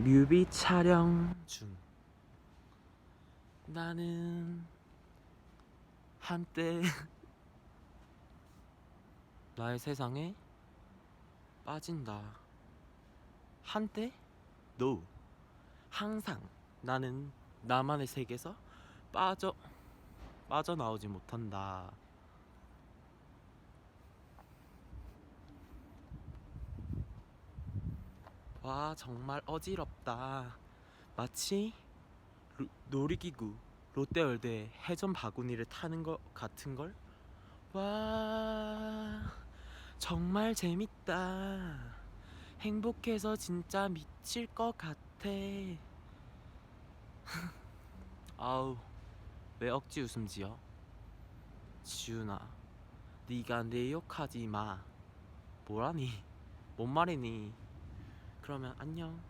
뮤비 촬영 중. 나는 한때 나의 세상에 빠진다. 한때? No. 항상 나는 나만의 세계에서 빠져 빠져나오지 못한다 와 정말 어지럽다. 마치 로- 놀이기구 롯데월드의 해전 바구니를 타는 것 같은 걸? 와 정말 재밌다. 행복해서 진짜 미칠 것 같아. 아우 왜 억지 웃음 지어? 지훈아 네가 내 욕하지 마. 뭐라니? 뭔 말이니 그러면 안녕